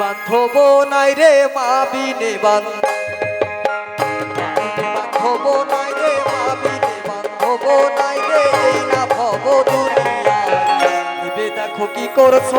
বান্ধব নাই রে মা বিনে বান বান্ধব নাই রে মা বিনে নাই রে না ভব দুনিয়া দেখো কি করছ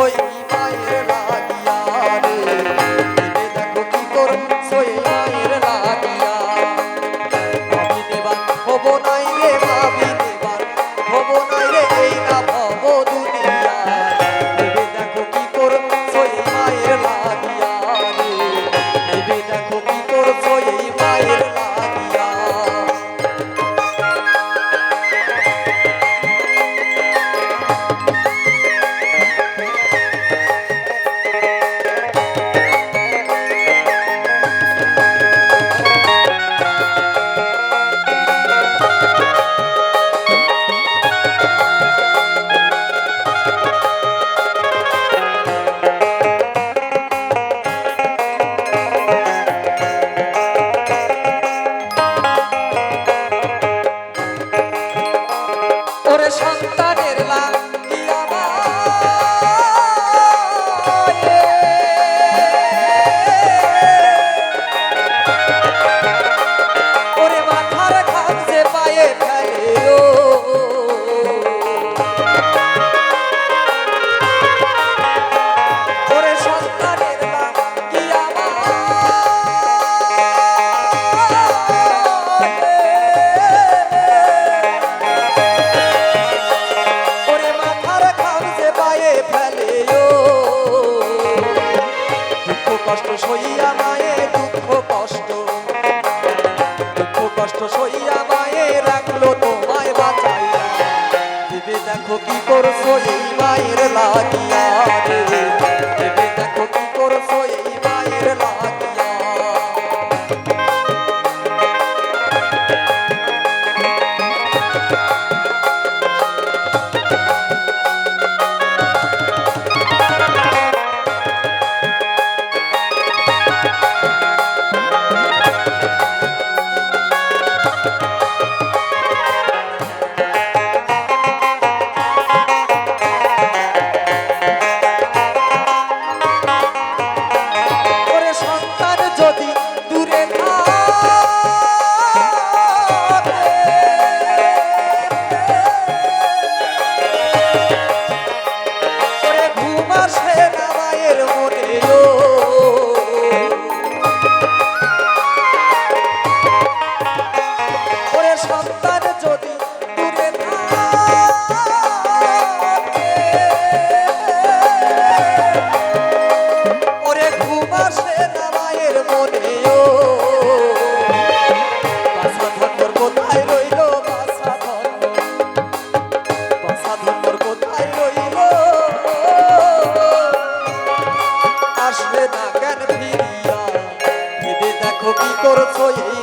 সন্তান সইয়া মায়ে রাখল তোমায় বাঁচাইয়া দিদি দেখো কি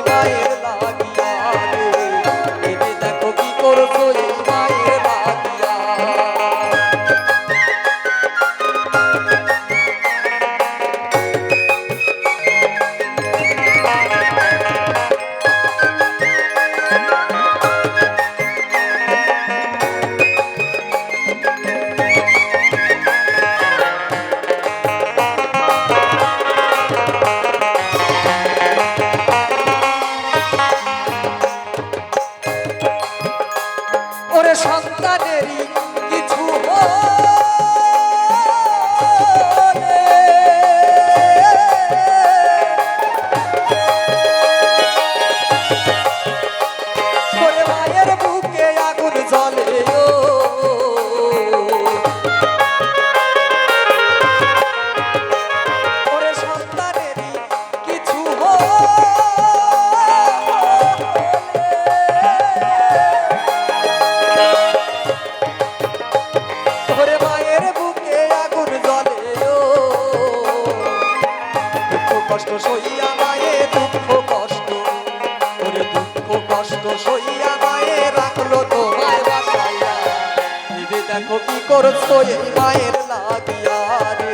মায়ের লাগি সইয়া মায়ে দুঃখ কষ্ট। ওরে দুঃখ কষ্ট সইয়া মায়ে রাখল তোমায় বাসাইয়া ভেবে দেখো কি করছ এই মায়ের লাগিয়া রে।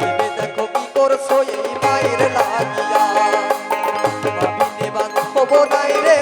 ভেবে দেখো কি করছ এই মায়ের লাগিয়া। ভাবিলে বাঁধবো নাই রে